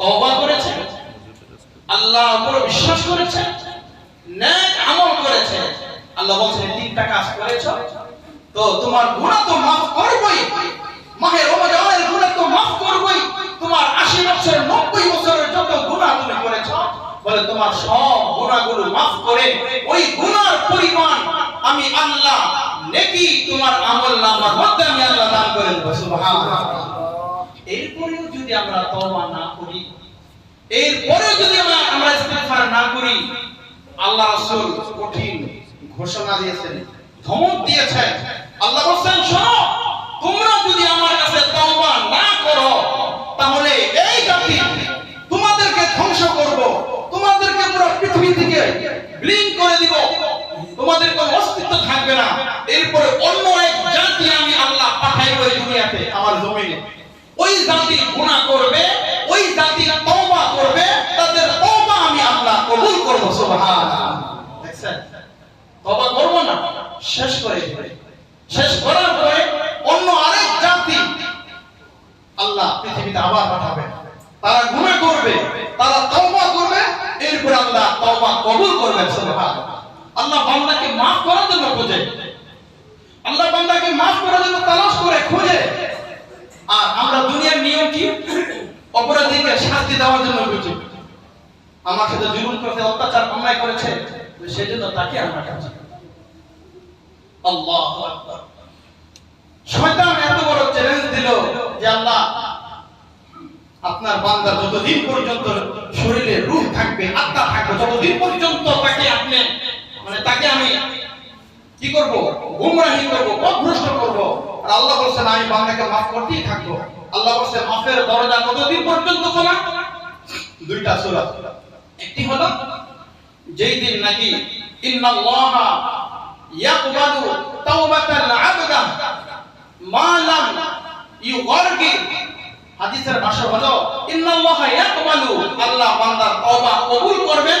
তওবা করেছে আল্লাহ উপর বিশ্বাস করেছে নেক আমল করেছে আল্লাহ বলছেন তিনটা কাজ করেছ, তো তোমার গুনাহ তো মাফ করবই। মাহে রমজানের গুনাহ তো মাফ করবই। তোমার 80 বছর 90 বছরের যত গুনাহ তুমি করেছ, বলে তোমার সব গুনাহগুলো মাফ করে, ওই গুনার পরিমাণ আমি আল্লাহ নেকি তোমার আমল নামার মধ্যে আমি আল্লাহ দান করে দেব। সুবহানাল্লাহ। এরপরেও যদি আমরা তওবা না করি, এরপরেও যদি আমরা আমরা ইস্তেগফার না করি, আল্লাহ রাসূল কঠিন ঘোষণা দিয়েছেন, ধমক দিয়েছেন। আল্লাহ বলেন শোনো, তোমরা যদি আমার কাছে তওবা না করো, তাহলে এই জাতি তোমাদেরকে ধ্বংস করব, তোমাদেরকে পুরো পৃথিবী থেকে বিলীন করে দিব, তোমাদের কোনো অস্তিত্ব থাকবে না। এরপরে অন্য এক জাতি আমি আল্লাহ পাঠাইব এই দুনিয়াতে, আমার জমিনে। জাতি গুনাহ করবে, ওই জাতি তওবা করবে, তাদের তওবা আমি আল্লাহ কবুল করব, সুবহানাল্লাহ। তওবা করব না, শেষ করে শেষ করার পরে অন্য আরেক জাতি আল্লাহ পৃথিবীতে আবার পাঠাবে। তারা গুনাহ করবে, তারা তওবা করবে, এরপর আল্লাহ তওবা কবুল করবেন, সুবহানাল্লাহ। আল্লাহ বান্দাকে maaf করার জন্য খোঁজে। আল্লাহ বান্দাকে maaf করার জন্য তালাশ করে খোঁজে। আর আমরা দুনিয়ার নিয়ম কি? অপরাধীকে শাস্তি দেওয়ার জন্য খুঁজি আমার সাথে জুলুম করেছে অত্যাচার অন্যায় করেছে সেজন্য তাকে আমরা কাছে আল্লাহ শয়তান এত বড় চ্যালেঞ্জ দিল যে আল্লাহ, আপনার বান্দা যতদিন পর্যন্ত শরীরে রূহ থাকবে, আত্মা থাকবে, ততদিন পর্যন্ত তাকে আপনি মানে তাকে আমি কি করব? গুমরাহি করব পথভ্রষ্ট করব। আর আল্লাহ বলছেন, আমি বান্দাকে মাফ করতেই থাকব। আল্লাহ বলছেন, মাফের দরজা কতদিন পর্যন্ত খোলা দুইটা সূরা। একটি হলো, যেই দিন নাকি ইন্নাল্লাহা ইয়াকবালু তাওবাতাল আবদা মা লাম ইউগারগি। হাদিসের ভাষা হলো, ইন্নাল্লাহা ইয়াকবালু। আল্লাহ বান্দার তওবা কবুল করবেন।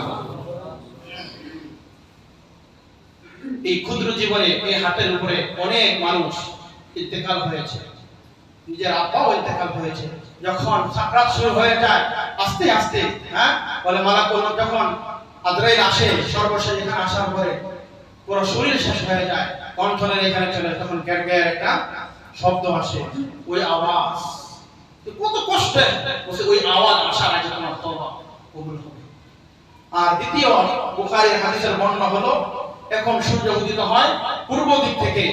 এই ক্ষুদ্র জীবনে এই হাতের উপরে অনেক মানুষ ইন্তেকাল হয়েছে। নিজের আব্বাও ইন্তেকাল হয়েছে। যখন সাকরাত শুরু হয়ে যায়, আস্তে আস্তে হ্যাঁ? বলে মালাকুল যখন আজরাইল আসে, সর্বশেষ এখানে আসার পরে পুরো শরীর শেষ হয়ে যায় কণ্ঠনের এখানে চলে তখন গ্যাট গ্যাট একটা শব্দ আসে, ওই আওয়াজ। কত কষ্ট বসে ওই আওয়াজ আসার আগে তোমার তওবা কবুল হবে। আর দ্বিতীয়, বুখারীর হাদিসের বর্ণনা হলো এখন সূর্য উদিত হয়, পূর্ব দিক থেকে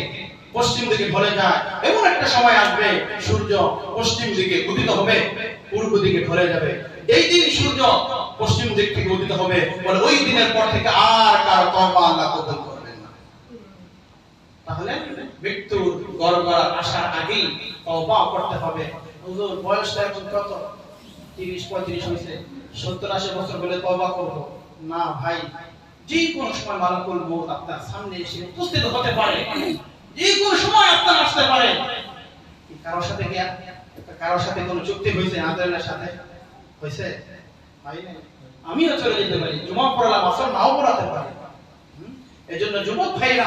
পশ্চিম দিকে ঢলে যায়। এমন একটা সময় আসবে, সূর্য পশ্চিম দিকে উদিত হবে, পূর্ব দিকে ঢলে যাবে। এই দিন সূর্য পশ্চিম দিক থেকে উদিত হবে, বলে ওই দিনের পর থেকে আর কারও তওবা আল্লাহ কবুল করবেন না। তাহলে মৃত্যুর গড়গড়া আসার আগেই তওবা করতে হবে। হুজুর বয়সটা এখন কত? 30 35 হয়েছে। 70 80 বছর বলে তওবা করব? না ভাই যে কোনো সময় মালাকুল মউত আপনার সামনে এসে উপস্থিত হতে পারে। যে কোনো সময় আপনার আসতে পারে। কারোর সাথে কি কারোর সাথে কোনো চুক্তি হয়েছে আন্দোলনের সাথে? হয়েছে? হয় আমিও চলে যেতে পারি। জুমা পড়ালাম, আসর নাও পড়াতে পারি? এজন্য যুবক ভাইরা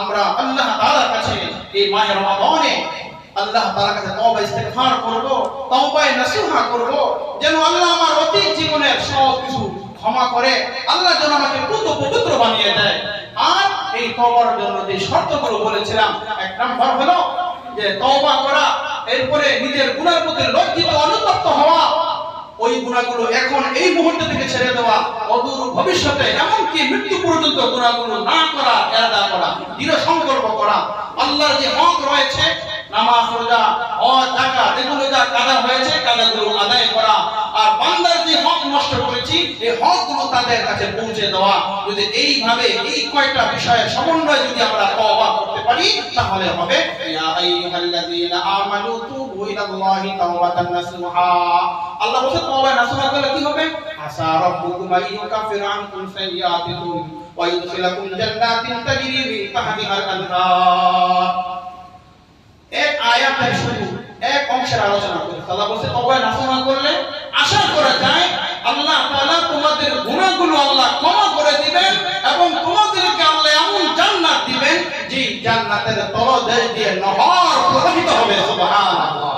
আমরা আল্লাহ তাআলার কাছে এই মাহে রমাদানে আল্লাহ তাআলার কাছে তওবা ইস্তেগফার করব, তওবায়ে নসিহা করব, যেন আল্লাহ আমার অতীত জীবনের সব কিছু ক্ষমা করে, আল্লাহ যেন আমাকে পুত পবিত্র বানিয়ে দেয়। আর এই তওবার জন্য যে শর্তগুলো বলেছিলাম, এক নাম্বার হলো যে তওবা করা, এরপরে নিজের গুনাহের প্রতি লজ্জিত, অনুতপ্ত হওয়া, ওই গুণাগুলো এখন এই মুহূর্ত থেকে ছেড়ে দেওয়া, অদূর ভবিষ্যতে এমনকি মৃত্যু পর্যন্ত গুণাগুলো না করা, এরাদা দৃঢ় সংকল্প করা। আল্লাহর যে হক রয়েছে, নামাজ, রোজা, হজ জাকাত এগুলো যা কাদা হয়েছে কাদাগুলো আদায় করা। আর বান্দার যে হক নষ্ট করেছি, এই হকগুলো তাদের কাছে পৌঁছে দেওয়া। যদি এইভাবে এই কয়টা বিষয়ের সমন্বয় যদি আমরা তওবা করতে পারি, তাহলে হবে, ইয়া আইয়ুহাল্লাযীনা আমানু তুবু ইলাল্লাহি তাওবাতান নাসুহা। আল্লাহ বলছে তওবা নাসুহা করলে কি হবে? আসা রাব্বুকুম আইয়ুকাফির আনকুম সাইয়্যাতিকুম। ওয়া ইউদখিলাকুম জান্নাতিন তাজরি মিন তাহতিহাল এক আয়াতের শুরু, এক অংশের আলোচনা করে। আল্লাহ বলছে তওবা নাসুহা করলে আশা করা যায় আল্লাহ তাআলা তোমাদের গুনাহগুলো আল্লাহ ক্ষমা করে দিবেন এবং তোমাদেরকে আল্লাহ এমন জান্নাত দিবেন যে জান্নাতের তলদেশ দিয়ে নহর প্রবাহিত হবে। সুবহানাল্লাহ।